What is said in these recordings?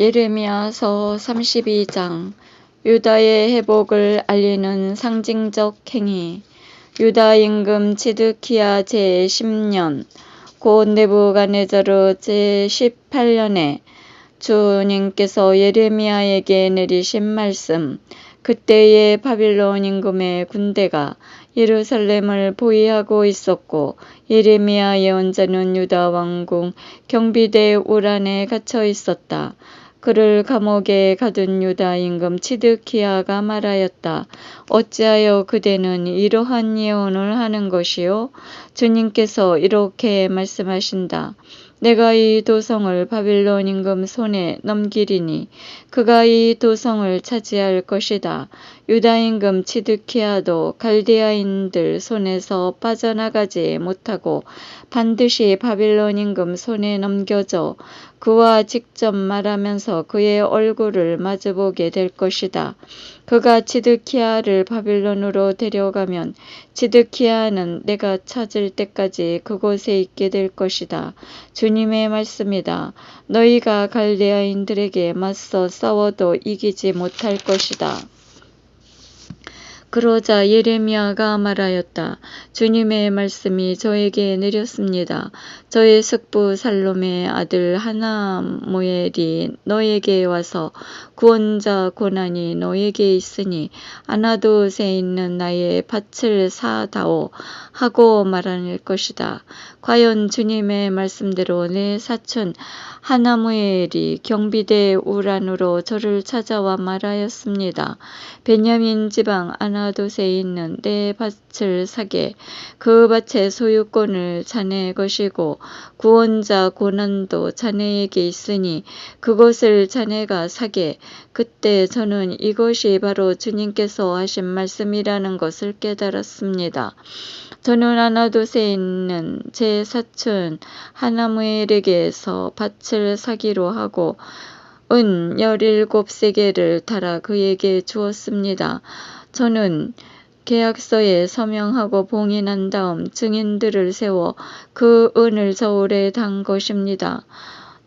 예레미야서 32장 유다의 회복을 알리는 상징적 행위 유다 임금 치드키야 제10년 곧 네부갓네자르 제18년에 주님께서 예레미야에게 내리신 말씀 그때의 바빌론 임금의 군대가 예루살렘을 보위하고 있었고 예레미야 예언자는 유다 왕궁 경비대 우란에 갇혀 있었다. 그를 감옥에 가둔 유다 임금 치드키야가 말하였다. 어찌하여 그대는 이러한 예언을 하는 것이요? 주님께서 이렇게 말씀하신다. 내가 이 도성을 바빌론 임금 손에 넘기리니 그가 이 도성을 차지할 것이다. 유다 임금 치드키야도 갈디아인들 손에서 빠져나가지 못하고 반드시 바빌론 임금 손에 넘겨져 그와 직접 말하면서 그의 얼굴을 마주보게 될 것이다. 그가 치드키아를 바빌론으로 데려가면 치드키아는 내가 찾을 때까지 그곳에 있게 될 것이다. 주님의 말씀이다. 너희가 갈대아인들에게 맞서 싸워도 이기지 못할 것이다. 그러자 예레미야가 말하였다. 주님의 말씀이 저에게 내렸습니다. 저의 숙부 살롬의 아들 하나모엘이 너에게 와서 구원자 고난이 너에게 있으니 아나도에 있는 나의 밭을 사다오 하고 말할 것이다. 과연 주님의 말씀대로 내 사촌 하나무엘이 경비대 우란으로 저를 찾아와 말하였습니다. 베냐민 지방 아나도에 있는 내 밭을 사게 그 밭의 소유권을 자네 것이고 구원자 고난도 자네에게 있으니 그것을 자네가 사게 그때 저는 이것이 바로 주님께서 하신 말씀이라는 것을 깨달았습니다. 저는 아나도에 있는 제 사촌 하나무엘에게서 밭을 사기로 하고 은 열일곱 세계를 달아 그에게 주었습니다. 저는 계약서에 서명하고 봉인한 다음 증인들을 세워 그 은을 저울에 단 것입니다.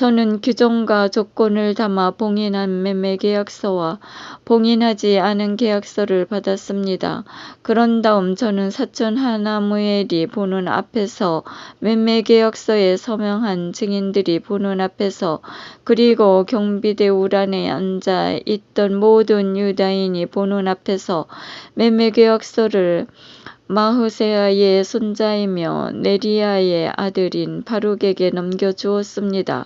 저는 규정과 조건을 담아 봉인한 매매 계약서와 봉인하지 않은 계약서를 받았습니다. 그런 다음 저는 사촌 하나무엘이 보는 앞에서 매매 계약서에 서명한 증인들이 보는 앞에서 그리고 경비대 우란에 앉아 있던 모든 유다인이 보는 앞에서 매매 계약서를 마흐세아의 손자이며 네리아의 아들인 바룩에게 넘겨주었습니다.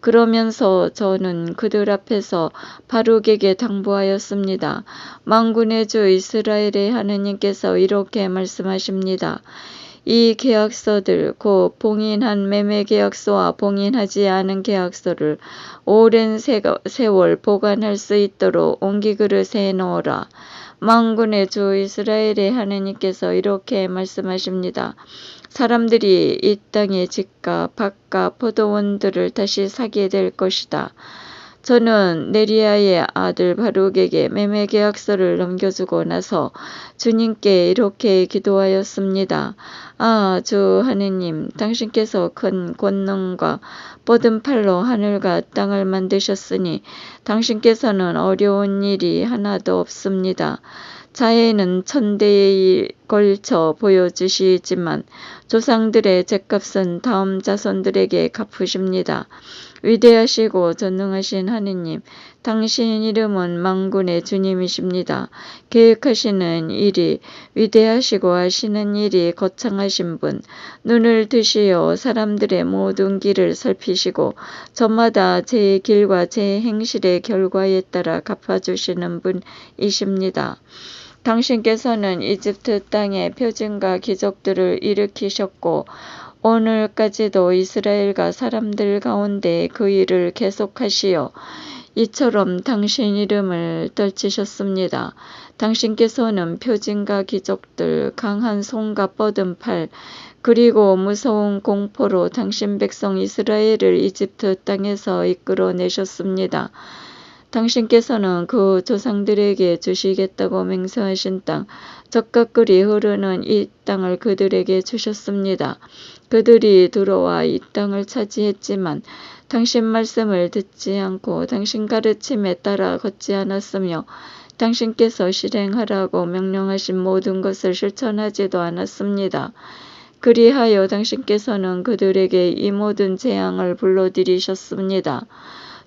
그러면서 저는 그들 앞에서 바룩에게 당부하였습니다. 망군의 주 이스라엘의 하느님께서 이렇게 말씀하십니다. 이 계약서들 곧 봉인한 매매 계약서와 봉인하지 않은 계약서를 오랜 세월 보관할 수 있도록 옹기 그릇에 넣어라. 망군의 주 이스라엘의 하느님께서 이렇게 말씀하십니다. 사람들이 이 땅의 집값, 밭값, 포도원들을 다시 사게 될 것이다. 저는 네리아의 아들 바룩에게 매매 계약서를 넘겨주고 나서 주님께 이렇게 기도하였습니다. 아, 주 하느님, 당신께서 큰 권능과 뻗은 팔로 하늘과 땅을 만드셨으니 당신께서는 어려운 일이 하나도 없습니다. 자해는 천대에 걸쳐 보여주시지만 조상들의 죄값은 다음 자손들에게 갚으십니다. 위대하시고 전능하신 하느님, 당신 이름은 망군의 주님이십니다. 계획하시는 일이 위대하시고 하시는 일이 거창하신 분, 눈을 드시어 사람들의 모든 길을 살피시고 저마다 제 길과 제 행실의 결과에 따라 갚아주시는 분이십니다. 당신께서는 이집트 땅에 표징과 기적들을 일으키셨고 오늘까지도 이스라엘과 사람들 가운데 그 일을 계속하시어 이처럼 당신 이름을 떨치셨습니다. 당신께서는 표징과 기적들, 강한 손과 뻗은 팔, 그리고 무서운 공포로 당신 백성 이스라엘을 이집트 땅에서 이끌어내셨습니다. 당신께서는 그 조상들에게 주시겠다고 맹세하신 땅, 적각글이 흐르는 이 땅을 그들에게 주셨습니다. 그들이 들어와 이 땅을 차지했지만 당신 말씀을 듣지 않고 당신 가르침에 따라 걷지 않았으며 당신께서 실행하라고 명령하신 모든 것을 실천하지도 않았습니다. 그리하여 당신께서는 그들에게 이 모든 재앙을 불러들이셨습니다.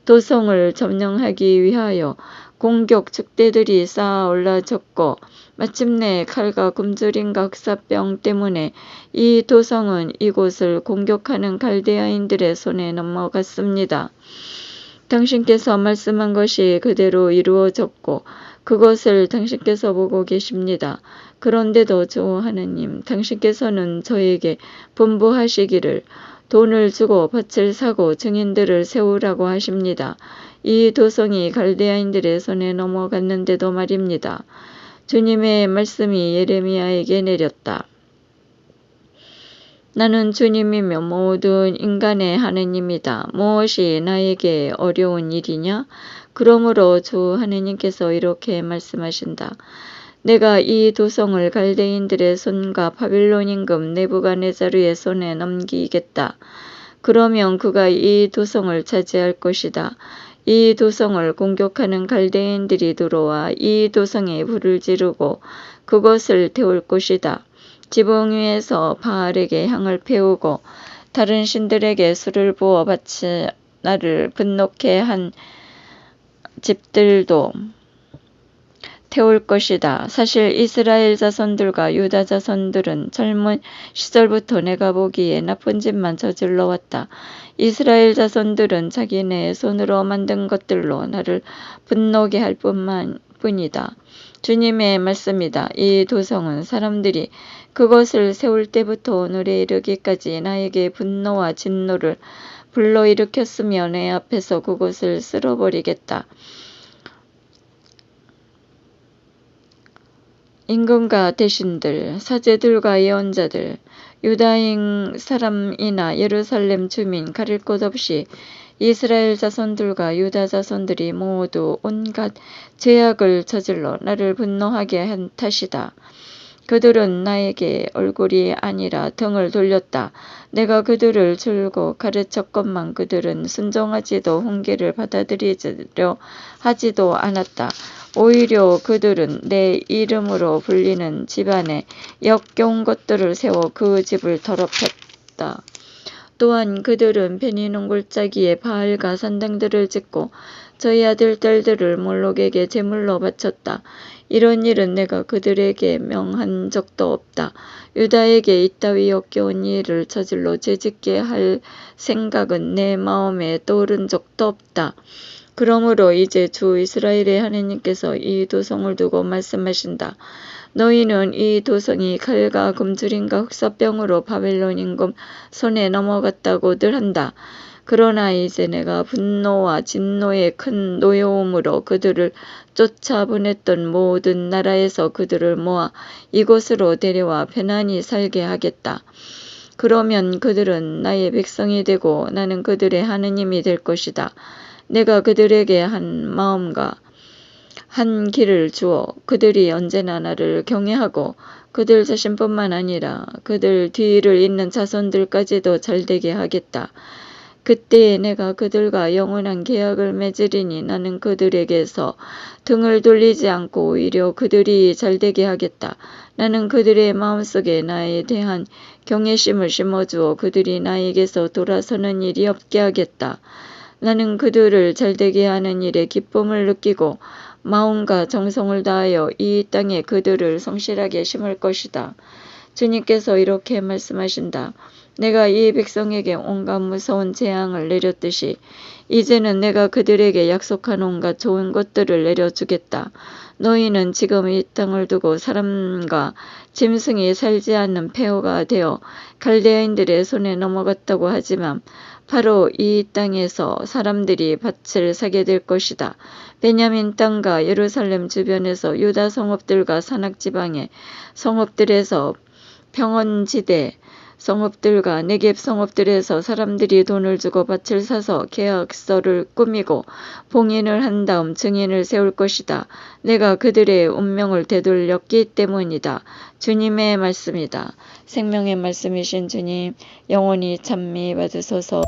도성을 점령하기 위하여 공격 축대들이 쌓아 올라졌고 마침내 칼과 굶주림과 흑사병 때문에 이 도성은 이곳을 공격하는 갈대아인들의 손에 넘어갔습니다. 당신께서 말씀한 것이 그대로 이루어졌고 그것을 당신께서 보고 계십니다. 그런데도 주 하나님, 당신께서는 저에게 분부하시기를 돈을 주고 밭을 사고 증인들을 세우라고 하십니다. 이 도성이 갈대아인들의 손에 넘어갔는데도 말입니다. 주님의 말씀이 예레미야에게 내렸다. 나는 주님이며 모든 인간의 하느님이다. 무엇이 나에게 어려운 일이냐? 그러므로 주 하느님께서 이렇게 말씀하신다. 내가 이 도성을 갈대인들의 손과 바빌론 임금 네부가네자르의 손에 넘기겠다. 그러면 그가 이 도성을 차지할 것이다. 이 도성을 공격하는 갈대인들이 들어와 이 도성에 불을 지르고 그것을 태울 것이다. 지붕 위에서 바알에게 향을 피우고 다른 신들에게 술을 부어 바치 나를 분노케 한 집들도 태울 것이다. 사실 이스라엘 자손들과 유다 자손들은 젊은 시절부터 내가 보기에 나쁜 짓만 저질러 왔다. 이스라엘 자손들은 자기네 손으로 만든 것들로 나를 분노게 할 뿐만 뿐이다. 주님의 말씀이다. 이 도성은 사람들이 그것을 세울 때부터 오늘에 이르기까지 나에게 분노와 진노를 불러일으켰으며 내 앞에서 그것을 쓸어버리겠다. 임금과 대신들, 사제들과 예언자들, 유다인 사람이나 예루살렘 주민 가릴 것 없이 이스라엘 자손들과 유다 자손들이 모두 온갖 죄악을 저질러 나를 분노하게 한 탓이다. 그들은 나에게 얼굴이 아니라 등을 돌렸다. 내가 그들을 줄고 가르쳤건만 그들은 순종하지도 훈계를 받아들이려 하지도 않았다. 오히려 그들은 내 이름으로 불리는 집안에 역겨운 것들을 세워 그 집을 더럽혔다. 또한 그들은 베니농 골짜기에 바알과 산당들을 짓고 저희 아들 딸들을 몰록에게 제물로 바쳤다. 이런 일은 내가 그들에게 명한 적도 없다. 유다에게 이따위 역겨운 일을 저질러 죄짓게 할 생각은 내 마음에 떠오른 적도 없다. 그러므로 이제 주 이스라엘의 하나님께서 이 도성을 두고 말씀하신다. 너희는 이 도성이 칼과 금줄임과 흑사병으로 바벨론 임금 손에 넘어갔다고들 한다. 그러나 이제 내가 분노와 진노의 큰 노여움으로 그들을 쫓아보냈던 모든 나라에서 그들을 모아 이곳으로 데려와 편안히 살게 하겠다. 그러면 그들은 나의 백성이 되고 나는 그들의 하느님이 될 것이다. 내가 그들에게 한 마음과 한 길을 주어 그들이 언제나 나를 경외하고 그들 자신뿐만 아니라 그들 뒤를 잇는 자손들까지도 잘되게 하겠다. 그때에 내가 그들과 영원한 계약을 맺으리니 나는 그들에게서 등을 돌리지 않고 오히려 그들이 잘되게 하겠다. 나는 그들의 마음속에 나에 대한 경외심을 심어주어 그들이 나에게서 돌아서는 일이 없게 하겠다. 나는 그들을 잘되게 하는 일에 기쁨을 느끼고 마음과 정성을 다하여 이 땅에 그들을 성실하게 심을 것이다. 주님께서 이렇게 말씀하신다. 내가 이 백성에게 온갖 무서운 재앙을 내렸듯이 이제는 내가 그들에게 약속한 온갖 좋은 것들을 내려주겠다. 너희는 지금 이 땅을 두고 사람과 짐승이 살지 않는 폐허가 되어 갈대아인들의 손에 넘어갔다고 하지만 바로 이 땅에서 사람들이 밭을 사게 될 것이다. 베냐민 땅과 예루살렘 주변에서 유다 성읍들과 산악 지방의 성읍들에서 평원지대 성읍들과 내갭 성읍들에서 사람들이 돈을 주고 밭을 사서 계약서를 꾸미고 봉인을 한 다음 증인을 세울 것이다. 내가 그들의 운명을 되돌렸기 때문이다. 주님의 말씀이다. 생명의 말씀이신 주님 영원히 찬미 받으소서.